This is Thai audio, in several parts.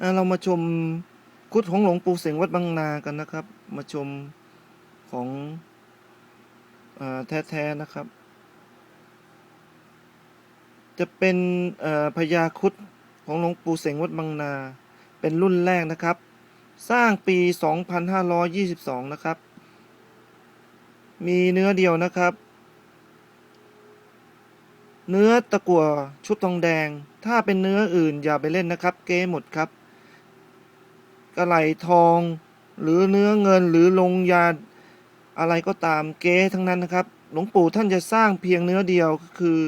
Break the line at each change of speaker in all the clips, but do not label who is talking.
อ่าเรามาชมคุดของหลวงปู่เสงวัดบางนากันนะครับ มาชมของอแท้ๆนะครับ จะเป็นพญาคุดของหลวงปู่เสงวัดบางนา เป็นรุ่นแรกนะครับ สร้างปี 2522 นะครับ มีเนื้อเดียวนะครับ เนื้อตะกั่วชุบทองแดง ถ้าเป็นเนื้ออื่นอย่าไปเล่นนะครับ เก้หมดครับ กระไหลทอง หรือเนื้อเงินหรือลงยาอะไรก็ตามเก้ทั้งนั้นนะครับ หลวงปู่ท่านจะสร้างเพียงเนื้อเดียวก็คือ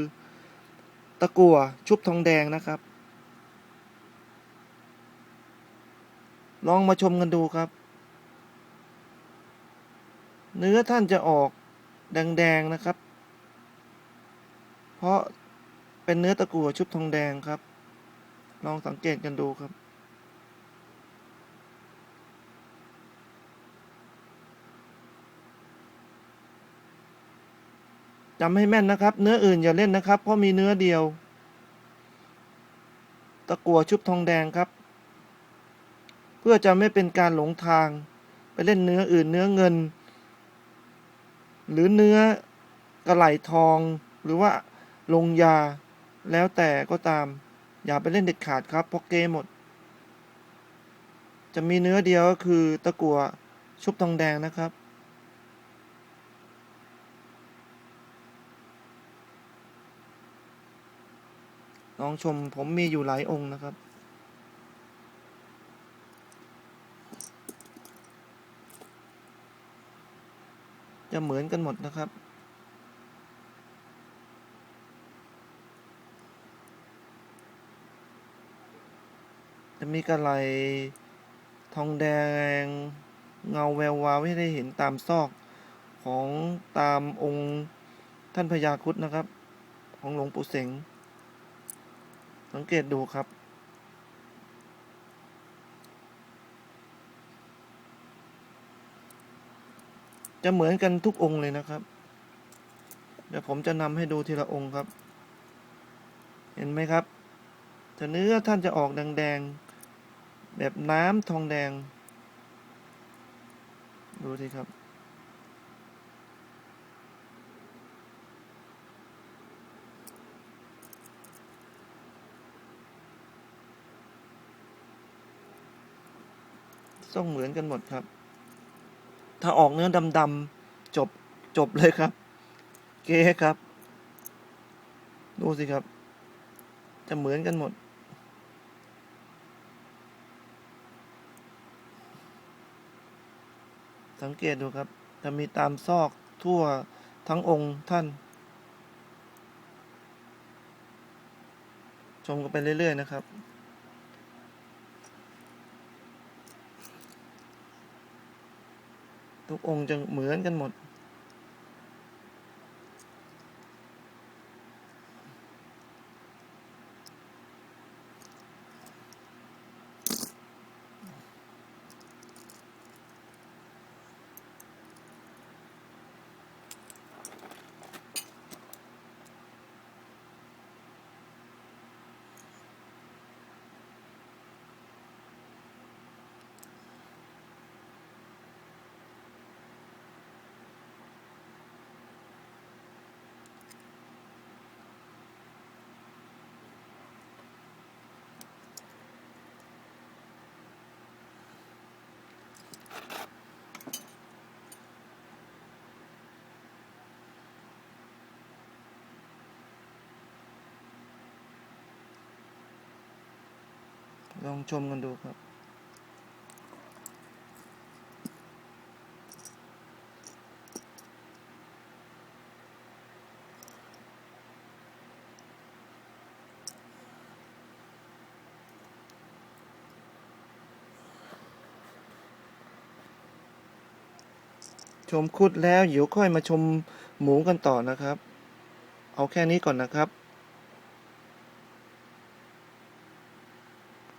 ตะกั่วชุบทองแดงนะครับ ลองมาชมกันดูครับ เนื้อท่านจะออกแดงๆนะครับ เพราะเป็นเนื้อตะกั่วชุบทองแดงครับ ลองสังเกตกันดูครับ จำให้แม่นนะครับ เนื้ออื่นอย่าเล่นนะครับ เพราะมีเนื้อเดียว ตะกัวชุบทองแดงครับ เพื่อจะไม่เป็นการหลงทาง ไปเล่นเนื้ออื่นเนื้อเงิน หรือเนื้อกระไหลทอง หรือว่าลงยา แล้วแต่ก็ตาม อย่าไปเล่นเด็ดขาดครับเพราะเกมหมด จะมีเนื้อเดียวก็คือตะกัวชุบทองแดงนะครับ ลองชมผมมีอยู่หลายองค์นะครับ จะเหมือนกันหมดนะครับจะมีกระไหลทองแดงเงาแวววาวให้ได้เห็นตามซอกของตามองค์ท่านพญาครุดนะครับ ของหลวงปู่เสง สังเกตดูครับ จะเหมือนกันทุกองค์เลยนะครับ เดี๋ยวผมจะนำให้ดูทีละองค์ครับ เห็นไหมครับแต่เนื้อท่านจะออกแดงๆแบบน้ำทองแดง ดูสิครับ ต้องเหมือนกันหมดครับ ถ้าออกเนื้อดำๆจบจบเลยครับ เก๊ครับ ดูสิครับ จะเหมือนกันหมด สังเกตดูครับ จะมีตามซอกทั่วทั้งองค์ท่าน ชมกันไปเรื่อย ๆ นะครับ ทุกองค์จะเหมือนกันหมด ลองชมกันดูครับชมคุดแล้วเดี๋ยวค่อยมาชมหมูกันต่อนะครับ เอาแค่นี้ก่อนนะครับ